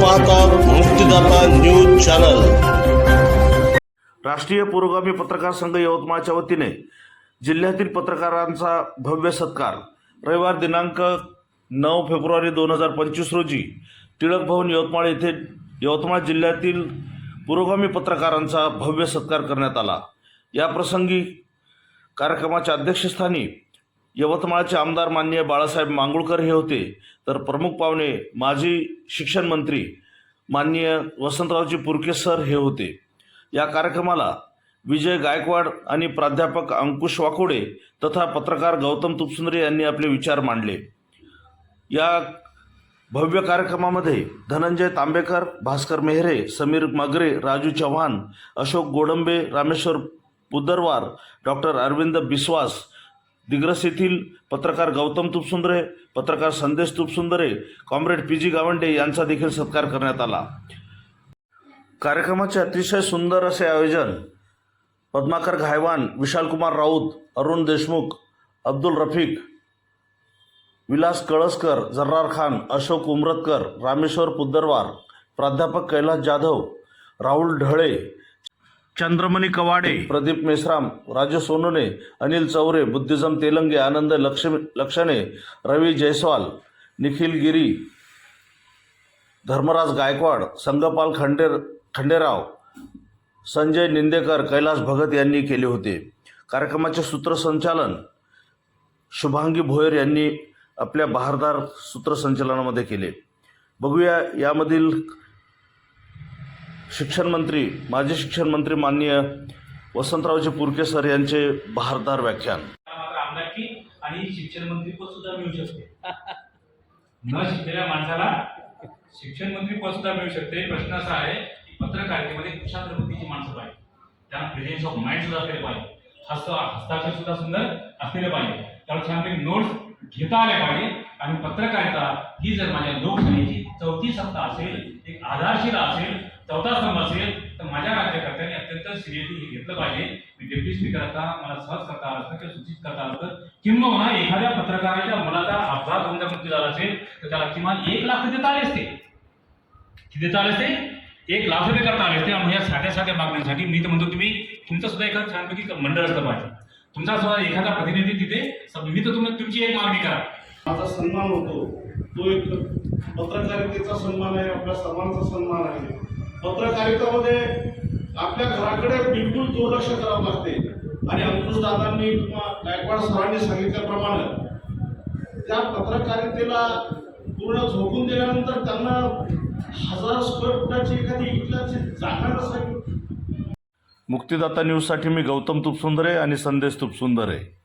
पाहतात मुक्तीदाता news channel. राष्ट्रीय पुरोगामी पत्रकार संघ यवतमाळच्या वतीने जिल्ह्यातील पत्रकारांचा भव्य सत्कार. रविवार दिनांक नऊ फेब्रुवारी दोन हजार पंचवीस रोजी टिळक भवन यवतमाळ येथे यवतमाळ जिल्ह्यातील पुरोगामी पत्रकारांचा भव्य सत्कार करण्यात आला. या प्रसंगी कार्यक्रमाच्या अध्यक्षस्थानी यवतमाळचे आमदार माननीय बाळासाहेब मांगुळकर हे होते. तर प्रमुख पाहुणे माजी शिक्षण मंत्री माननीय वसंतरावजी पुरके सर हे होते. या कार्यक्रमाला विजय गायकवाड आणि प्राध्यापक अंकुश वाकोडे तथा पत्रकार गौतम तुपसुंदरे यांनी आपले विचार मांडले. या भव्य कार्यक्रमामध्ये धनंजय तांबेकर भास्कर मेहरे समीर मगरे राजू चव्हाण अशोक गोडंबे रामेश्वर पुदरवार डॉक्टर अरविंद बिस्वास दिग्रस येथील पत्रकार गौतम तुपसुंदरे पत्रकार Sandesh Tupsundare comrade P G Gawande यांचा देखील सत्कार करण्यात आला. कार्यक्रमाचे अतिशय सुंदर असे आयोजन पद्माकर घायवान विशालकुमार राऊत अरुण देशमुख अब्दुल रफिक विलास कळसकर जर्रार खान अशोक उमरतकर रामेश्वर पुद्दरवार प्राध्यापक कैलास जाधव राहुल ढळे चंद्रमणी कवाडे. प्रदीप मेश्राम राजू सोनोने अनिल चौरे बुद्धिजम तेलंगे आनंद लक्ष लक्षणे रवी जयस्वाल निखिल गिरी धर्मराज गायकवाड संगपाल खंडेर खंडेराव संजय निंदेकर कैलास भगत यांनी केले होते. कार्यक्रमाचे सूत्रसंचालन शुभांगी भोयर यांनी आपल्या बहारदार सूत्रसंचालनामध्ये केले. बघूया यामधील शिक्षण मंत्री माजी शिक्षण मंत्री माननीय वसंतरावजी पुरके सर यांचे भारदार व्याख्यान. आमदारकी आणि शिक्षण मंत्री पद सुद्धा मिळू शकते. न शिकलेल्या माणसाला शिक्षण मंत्री पद सुद्धा मिळू शकते. प्रश्न असा आहे की पत्रकारितेमध्ये कुशा बुद्धीची माणसं पाहिजे. त्यांना प्रेझेन्स ऑफ माइंड सुद्धा असलेले पाहिजे. हस्त हस्ताक्षर सुद्धा सुंदर असलेले पाहिजे. त्यामुळे छानपैकी नोट्स घेता आल्या पाहिजे. आणि पत्रकारिता ही जर माझ्या लोकशाहीची चौथी सत्ता असेल एक आधारशिला असेल चौथा स्तंभ असेल तर माझ्या राज्यकर्त्यांनी अत्यंत सिरियसली हे घेतलं पाहिजे. मी डेप्युटी स्पीकर आता मला सहज करता आलं असतं किंवा सूचित करता आलं असतं. किंबहुना एखाद्या पत्रकाराच्या मुलाचा अपघात होऊन जर मृत्यू झाला असेल तर त्याला किमान एक लाख देता आले असते. किती देता आले असते? एक लाख रुपये करता आले असते. आणि या साध्या साध्या मागण्यांसाठी मी तर म्हणतो तुम्ही तुमचं सुद्धा एखादं छानपैकी मंडळ असलं पाहिजे. तुमचा सुद्धा एखादा प्रतिनिधी तिथे सम- मी तर तुम्ही तुमची एक मागणी करा. माझा सन्मान होतो. तो एक पत्रकारितेचा सन्मान आहे आपल्या सर्वांचा सन्मान आहे. पत्रकारितेमध्ये आपल्या घराकडे बिलकुल दुर्लक्ष करावं लागते. आणि अंकुशदादांनी किंवा गायकवाड सरांनी सांगितल्याप्रमाणे त्या पत्रकारितेला पूर्ण झोकून दिल्यानंतर त्यांना हजार स्क्वेअर फुटाची एखादी इकल्याची जागा नसावी. मुक्तिदाता न्यूजसाठी मी गौतम तुपसुंदरे आणि संदेश तुपसुंदरे.